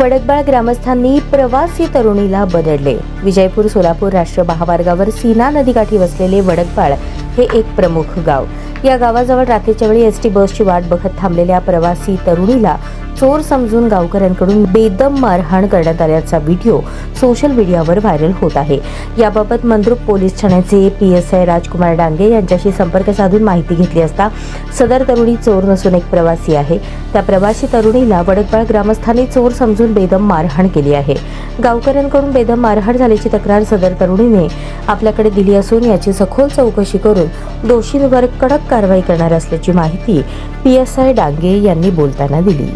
वडकबाळ ग्रामस्थांनी प्रवासी तरुणीला बदडले. विजयपूर सोलापूर राष्ट्रीय महामार्गावर सीना नदीकाठी वसलेले वडकबाळ हे एक प्रमुख गाव. या गावाजवळ रात्रीच्या वेळी एसटी बसची वाट बघत थांबलेल्या प्रवासी तरुणीला चोर समजून गावकऱ्यांकडून बेदम मारहाण करण्यात आल्याचा व्हिडिओ सोशल मीडियावर व्हायरल होत आहे. याबाबत मंद्रुप पोलीस ठाण्याचे P S I Rajkumar Dange यांच्याशी संपर्क साधून माहिती घेतली असता सदर तरुणी चोर नसून एक प्रवासी आहे. त्या प्रवासी तरुणीला वडकबाळ ग्रामस्थांनी चोर समजून बेदम मारहाण केली आहे. गावकऱ्यांकडून बेदम मारहाण झाल्याची तक्रार सदर तरुणीने आपल्याकडे दिली असून याची सखोल चौकशी करून दोषींवर कडक कारवाई करणार असल्याची माहिती पी एस आय डांगे यांनी बोलताना दिली.